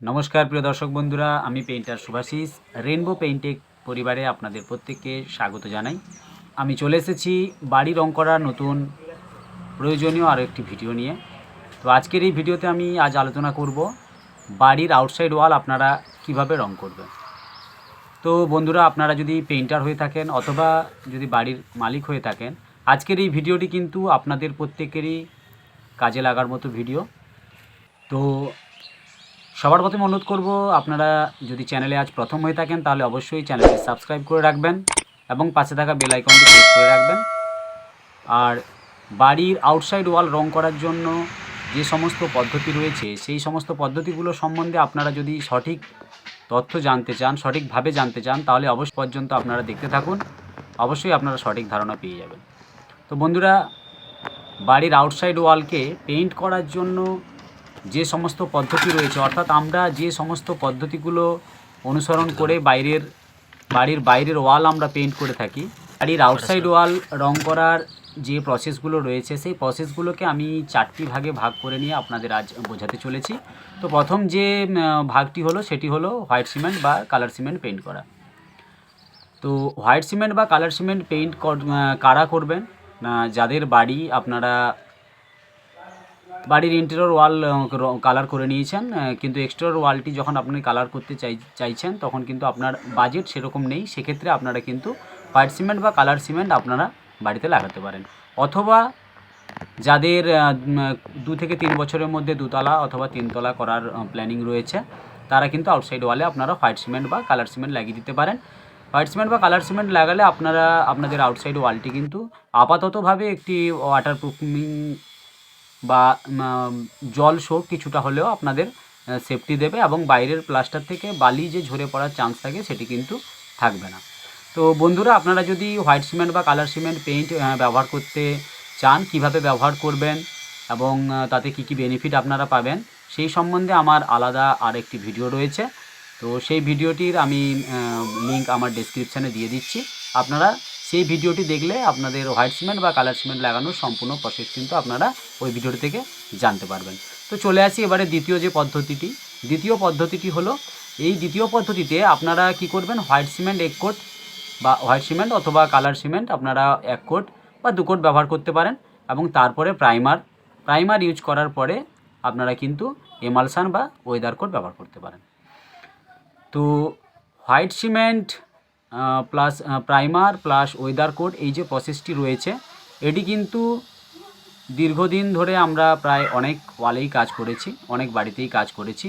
নমস্কার, প্রিয় দর্শক বন্ধুরা, আমি পেইন্টার শুভাশিস। রেনবো পেইন্টেক পরিবারে আপনাদের প্রত্যেককে স্বাগত জানাই। আমি চলে এসেছি বাড়ি রং করার নতুন প্রয়োজনীয় আরও একটি ভিডিও নিয়ে। তো আজকের এই ভিডিওতে আমি আজ আলোচনা করব বাড়ির আউটসাইড ওয়াল আপনারা কীভাবে রং করবেন। তো বন্ধুরা, আপনারা যদি পেইন্টার হয়ে থাকেন অথবা যদি বাড়ির মালিক হয়ে থাকেন, আজকের এই ভিডিওটি কিন্তু আপনাদের প্রত্যেকেরই কাজে লাগার মতো ভিডিও। তো সবার প্রথমে অনুরোধ করব, আপনারা যদি চ্যানেলে আজ প্রথম হয়ে থাকেন, তাহলে অবশ্যই চ্যানেলটি সাবস্ক্রাইব করে রাখবেন এবং পাশে থাকা বেল আইকনটি করে রাখবেন। আর বাড়ির আউটসাইড ওয়াল রং করার জন্য যে সমস্ত পদ্ধতি রয়েছে, সেই সমস্ত পদ্ধতিগুলো সম্বন্ধে আপনারা যদি সঠিক তথ্য জানতে চান, সঠিকভাবে জানতে চান, তাহলে অবশ্য পর্যন্ত আপনারা দেখতে থাকুন। অবশ্যই আপনারা সঠিক ধারণা পেয়ে যাবেন। তো বন্ধুরা, বাড়ির আউটসাইড ওয়ালকে পেইন্ট করার জন্য যে সমস্ত পদ্ধতি রয়েছে অর্থাৎ আমরা যে সমস্ত পদ্ধতিগুলো অনুসরণ করে বাইরের বাড়ির বাইরের ওয়াল আমরা পেইন্ট করে থাকি বাড়ির আউটসাইড ওয়াল রং করার যে প্রসেসগুলো রয়েছে সেই প্রসেসগুলোকে আমি চারটি ভাগে ভাগ করে নিয়ে আপনাদের আজ বোঝাতে চলেছি। তো প্রথম যে ভাগটি হলো সেটি হলো হোয়াইট সিমেন্ট বা কালার সিমেন্ট পেইন্ট করা। তো হোয়াইট সিমেন্ট বা কালার সিমেন্ট পেইন্ট কারা করবেন? না যাদের বাড়ি আপনারা বাড়ির ইন্টেরিয়র ওয়াল কালার করে নিয়েছেন কিন্তু এক্সটেরিয়র ওয়ালটি যখন আপনি কালার করতে চাই, চাইছেন, তখন কিন্তু আপনার বাজেট সেরকম নেই। সেক্ষেত্রে আপনারা কিন্তু হোয়াইট সিমেন্ট বা কালার সিমেন্ট আপনারা বাড়িতে লাগাতে পারেন। অথবা যাদের দু থেকে তিন বছরের মধ্যে দুতলা অথবা তিনতলা করার প্ল্যানিং রয়েছে, তারা কিন্তু আউটসাইড ওয়ালে আপনারা হোয়াইট সিমেন্ট বা কালার সিমেন্ট লাগিয়ে দিতে পারেন। হোয়াইট সিমেন্ট বা কালার সিমেন্ট লাগালে আপনারা, আপনাদের আউটসাইড ওয়ালটি কিন্তু আপাততভাবে একটি ওয়াটার প্রুফিং বা জল শোক কিছুটা হলেও আপনাদের সেফটি দেবে এবং বাইরের প্লাস্টার থেকে বালি যে ঝরে পড়ার চান্স থাকে সেটি কিন্তু থাকবে না। তো বন্ধুরা, আপনারা যদি হোয়াইট সিমেন্ট বা কালার সিমেন্ট পেইন্ট ব্যবহার করতে চান, কীভাবে ব্যবহার করবেন এবং তাতে কি কি বেনিফিট আপনারা পাবেন, সেই সম্বন্ধে আমার আলাদা আর একটি ভিডিও রয়েছে। তো সেই ভিডিওটির আমি লিংক আমার ডেসক্রিপশানে দিয়ে দিচ্ছি। আপনারা সেই ভিডিওটি দেখলে আপনাদের হোয়াইট সিমেন্ট বা কালার সিমেন্ট লাগানোর সম্পূর্ণ প্রসেস কিন্তু আপনারা ওই ভিডিওটি থেকে জানতে পারবেন। তো চলে আসি এবারে দ্বিতীয় যে পদ্ধতিটি। দ্বিতীয় পদ্ধতিটি হলো, এই দ্বিতীয় পদ্ধতিতে আপনারা কি করবেন? হোয়াইট সিমেন্ট এক কোট বা হোয়াইট সিমেন্ট অথবা কালার সিমেন্ট আপনারা এক কোট বা দু কোট ব্যবহার করতে পারেন এবং তারপরে প্রাইমার প্রাইমার ইউজ করার পরে আপনারা কিন্তু এমালসান বা ওয়েদার কোট ব্যবহার করতে পারেন। তো white cement plus primer plus weather coat এই যে প্রসেসটি রয়েছে, এটি কিন্তু দীর্ঘদিন ধরে আমরা প্রায় অনেক ওয়ালেই কাজ করেছি, অনেক বাড়িতেই কাজ করেছি।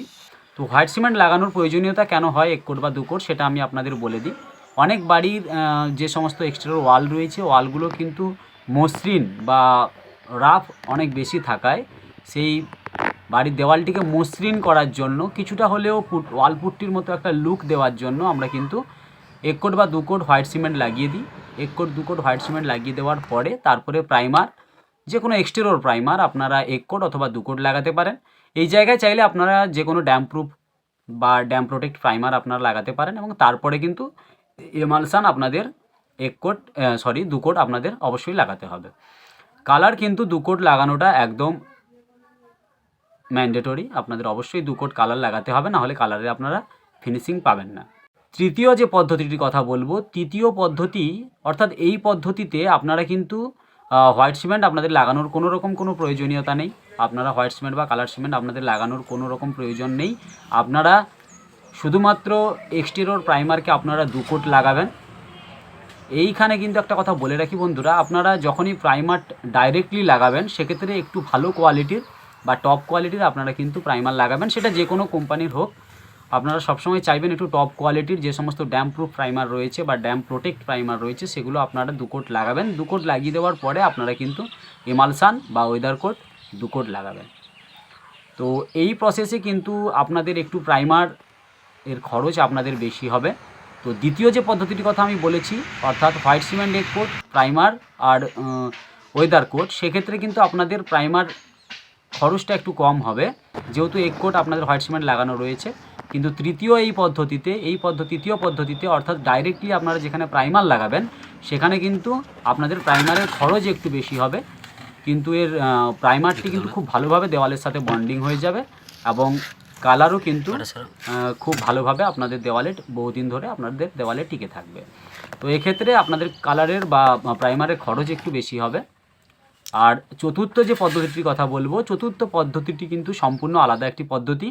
তো হোয়াইট সিমেন্ট লাগানোর প্রয়োজনীয়তা কেন হয় এক কোট বা দু কোট সেটা আমি আপনাদের বলে দিই। অনেক বাড়ির যে সমস্ত এক্সটেরিয়র ওয়াল রয়েছে ওয়ালগুলো কিন্তু মসৃণ বা রাফ অনেক বেশি থাকায়, সেই বাড়ির দেওয়ালটিকে মসৃণ করার জন্য, কিছুটা হলেও পুট ওয়াল পুট্টির মতো একটা লুক দেওয়ার জন্য আমরা কিন্তু এক কোট বা দু কোট হোয়াইট সিমেন্ট লাগিয়ে দিই। এক কোট, দু কোট হোয়াইট সিমেন্ট লাগিয়ে দেওয়ার পরে তারপরে প্রাইমার যে কোনো এক্সটেরিয়র প্রাইমার আপনারা এক কোট অথবা দু কোট লাগাতে পারেন। এই জায়গায় চাইলে আপনারা যে কোনো ড্যাম প্রুফ বা ড্যাম প্রোটেক্ট প্রাইমার আপনারা লাগাতে পারেন এবং তারপরে কিন্তু এমালসান আপনাদের এক কোট সরি, দু কোট আপনাদের অবশ্যই লাগাতে হবে। কালার কিন্তু দু কোট লাগানোটা একদম ম্যান্ডেটরি। আপনাদের অবশ্যই দু কোট কালার লাগাতে হবে নাহলে কালারে আপনারা ফিনিশিং পাবেন না। তৃতীয় যে পদ্ধতিটির কথা বলব, তৃতীয় পদ্ধতি, অর্থাৎ এই পদ্ধতিতে আপনারা কিন্তু হোয়াইট সিমেন্ট আপনাদের লাগানোর কোনো রকম কোনো প্রয়োজনীয়তা নেই। আপনারা হোয়াইট সিমেন্ট বা কালার সিমেন্ট আপনাদের লাগানোর কোনো রকম প্রয়োজন নেই। আপনারা শুধুমাত্র এক্সটেরিয়র প্রাইমারকে আপনারা দু কোট লাগাবেন। এইখানে কিন্তু একটা কথা বলে রাখি বন্ধুরা, আপনারা যখনই প্রাইমার ডাইরেক্টলি লাগাবেন, সেক্ষেত্রে একটু ভালো কোয়ালিটির বা টপ কোয়ালিটির আপনারা কিন্তু প্রাইমার লাগাবেন, সেটা যে কোনো কোম্পানির হোক। আপনারা সবসময় চাইবেন একটু টপ কোয়ালিটির যে সমস্ত ড্যাম প্রুফ প্রাইমার রয়েছে বা ড্যাম প্রোটেক্ট প্রাইমার রয়েছে, সেগুলো আপনারা দু কোট লাগাবেন। দু কোট লাগিয়ে দেওয়ার পরে আপনারা কিন্তু এমালসান বা ওয়েদার কোট দু কোট লাগাবেন। তো এই প্রসেসে কিন্তু আপনাদের একটু প্রাইমার এর খরচ আপনাদের বেশি হবে। তো দ্বিতীয় যে পদ্ধতিটির কথা আমি বলেছি, অর্থাৎ হোয়াইট সিমেন্ট এক কোট প্রাইমার আর ওয়েদার কোট সেক্ষেত্রে কিন্তু আপনাদের প্রাইমার খরচটা একটু কম হবে। যেহেতু এক কোট আপনাদের হোয়াইট সিমেন্ট লাগানো রয়েছে কিন্তু তৃতীয় এই পদ্ধতিতে এই পদ্ধতি তৃতীয় পদ্ধতিতে অর্থাৎ ডাইরেক্টলি আপনারা যেখানে প্রাইমার লাগাবেন সেখানে কিন্তু আপনাদের প্রাইমারের খরচ একটু বেশি হবে। কিন্তু এর প্রাইমারটি কিন্তু খুব ভালোভাবে দেওয়ালের সাথে বন্ডিং হয়ে যাবে এবং কালারও কিন্তু খুব ভালোভাবে আপনাদের দেওয়ালে বহুদিন ধরে আপনাদের দেওয়ালে টিকে থাকবে। তো এক্ষেত্রে আপনাদের কালারের বা প্রাইমারের খরচ একটু বেশি হবে। আর চতুর্থ যে পদ্ধতিটির কথা বলব চতুর্থ পদ্ধতিটি কিন্তু সম্পূর্ণ আলাদা একটি পদ্ধতি।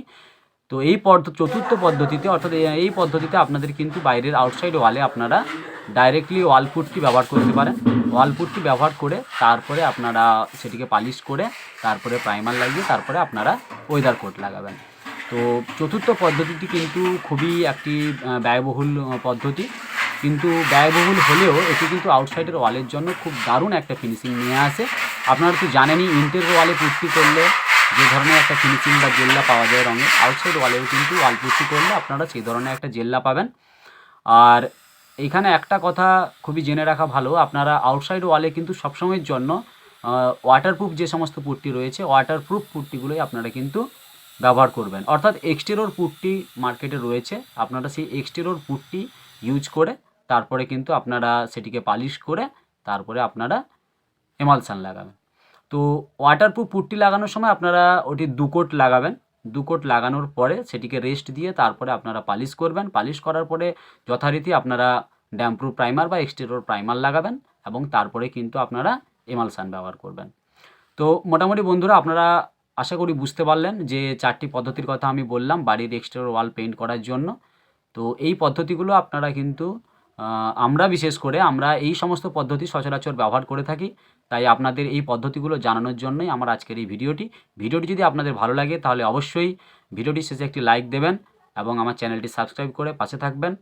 তো এই পদ্ধ, চতুর্থ পদ্ধতিতে, অর্থাৎ এই- পদ্ধতিতে আপনাদের কিন্তু বাইরের আউটসাইড ওয়ালে আপনারা ডাইরেক্টলি ওয়াল পুটটি ব্যবহার করতে পারেন। ওয়াল পুটটি ব্যবহার করে তারপরে আপনারা সেটিকে পালিশ করে তারপরে প্রাইমার লাগিয়ে তারপরে আপনারা ওয়েদার কোট লাগাবেন। তো চতুর্থ পদ্ধতিটি কিন্তু খুবই একটি ব্যয়বহুল পদ্ধতি। কিন্তু ব্যয়বহুল হলেও এটি কিন্তু আউটসাইডের ওয়ালের জন্য খুব দারুণ একটা ফিনিশিং নিয়ে আসে। আপনারা তো জানেনই ইন্টের ওয়ালে পুট্টি করলে যে ধরনের একটা ফিনিশিং বা জেল্লা পাওয়া যায় রঙে আউটসাইড ওয়ালেও কিন্তু ওয়াল করলে আপনারা সেই ধরনের একটা জেল্লা পাবেন। আর এইখানে একটা কথা খুবই জেনে রাখা ভালো, আপনারা আউটসাইড ওয়ালে কিন্তু সবসময়ের জন্য ওয়াটারপ্রুফ যে সমস্ত পুট্টি রয়েছে ওয়াটারপ্রুফ পুট্টিগুলোই আপনারা কিন্তু ব্যবহার করবেন। অর্থাৎ এক্সটেরোর পুট্টি মার্কেটে রয়েছে, আপনারা সেই এক্সটেরোর পুট্টি ইউজ করে তারপরে কিন্তু আপনারা সেটিকে পালিশ করে তারপরে আপনারা এমালসান লাগাবেন। তো ওয়াটারপ্রুফ পুট্টি লাগানোর সময় আপনারা ওটি দু কোট লাগাবেন। দু কোট লাগানোর পরে সেটিকে রেস্ট দিয়ে তারপরে আপনারা পালিশ করবেন। পালিশ করার পরে যথারীতি আপনারা ড্যাম্প্রুফ প্রাইমার বা এক্সটেরোর প্রাইমার লাগাবেন এবং তারপরে কিন্তু আপনারা এমালসান ব্যবহার করবেন। তো মোটামুটি বন্ধুরা আপনারা আশা করি বুঝতে পারলেন যে চারটি পদ্ধতির কথা আমি বললাম, বাড়ির এক্সটেরিয়র ওয়াল পেইন্ট করার জন্য। তো এই পদ্ধতিগুলো আপনারা কিন্তু আমরা বিশেষ করে আমরা এই সমস্ত পদ্ধতি সচরাচর ব্যবহার করে থাকি। তাই আপনাদের এই পদ্ধতিগুলো জানানোর জন্যই আমার আজকের এই ভিডিওটি। ভিডিওটি যদি আপনাদের ভালো লাগে তাহলে অবশ্যই ভিডিওটি শেষে একটি লাইক দেবেন এবং আমার চ্যানেলটি সাবস্ক্রাইব করে পাশে থাকবেন।